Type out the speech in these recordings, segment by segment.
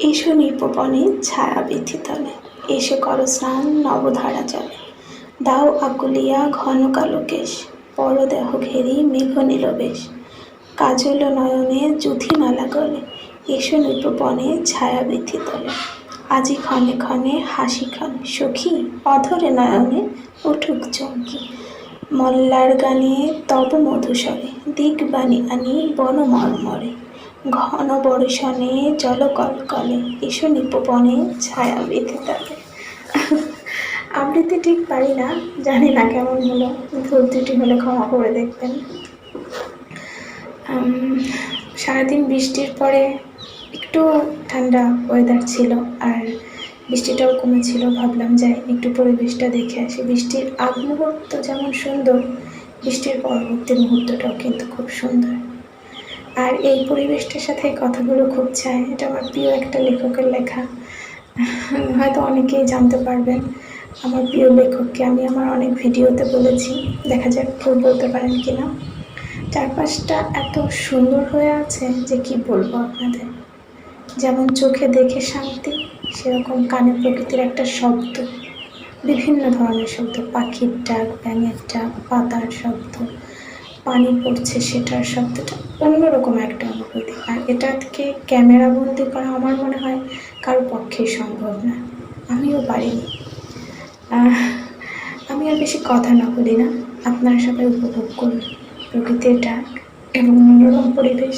এসো নিপবনে ছায়া তলে, এসো কর স্নান নবধারা জলে। দাও আকুলিয়া ঘন কালো কেশ পরদেহ ঘেরি মেঘ নীলবেশ। কাজল নয়নে যুথিমালা গলে, এসো নিপবনে ছায়া তলে। আজি ক্ষণে ক্ষণে হাসি ক্ষণে, সখী অধরে নয়নে উঠুক চমকি। মল্লার গানে তব মধুস্বরে দিগবাণী আনি বন মর্মরে ঘন বর্ষণে জল কলকলে, এসো নিপবনে ছায়া বেঁধে তলে। আবৃত্তি ঠিক পারি না, জানি না কেমন হলো ভুল ত্রুটি হলে ক্ষমা করে দেখবেন। সারাদিন বৃষ্টির পরে একটু ঠান্ডা ওয়েদার ছিল আর বৃষ্টিটাও কমেছিল, ভাবলাম যাই একটু পরিবেশটা দেখে আসি। বৃষ্টির আগ মুহূর্ত যেমন সুন্দর, বৃষ্টির পরবর্তী মুহূর্তটাও কিন্তু খুব সুন্দর। আর এই পরিবেশটার সাথে কথাগুলো খুব চায়। এটা আমার প্রিয় একটা লেখকের লেখা। হয়তো অনেকেই জানতে পারবেন আমার প্রিয় লেখককে। আমি আমার অনেক ভিডিওতে বলেছি, দেখা যাক ভুল বলতে পারেন কি কিনা। চারপাশটা এত সুন্দর হয়ে আছে যে কি বলব আপনাদের? যেমন চোখে দেখে শান্তি, সেরকম কানে প্রকৃতির একটা শব্দ। বিভিন্ন ধরনের শব্দ, পাখির ডাক, ব্যাঙের ডাক, পাতার শব্দ। পানি পড়ছে সেটার শব্দটা অন্যরকম একটা অনুভূতি। আর এটাকে ক্যামেরা বন্দি করা আমার মনে হয় কারও পক্ষে সম্ভব না। আমিও পারিনি। আমি আর বেশি কথা না বলি না। আপনারা সবাই উপভোগ করুন প্রকৃতির ডাক এবং মনোরম পরিবেশ।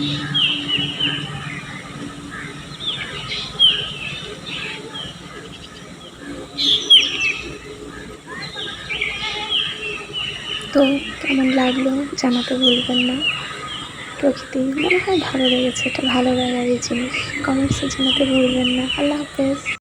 তো কেমন লাগল জানাতে ভুলবেন না। প্রকৃতি মনে হয় ভালো লেগেছে, এটা ভালো লাগারই জিনিস। কমেন্টসে জানাতে ভুলবেন না। আল্লাহ হাফেজ।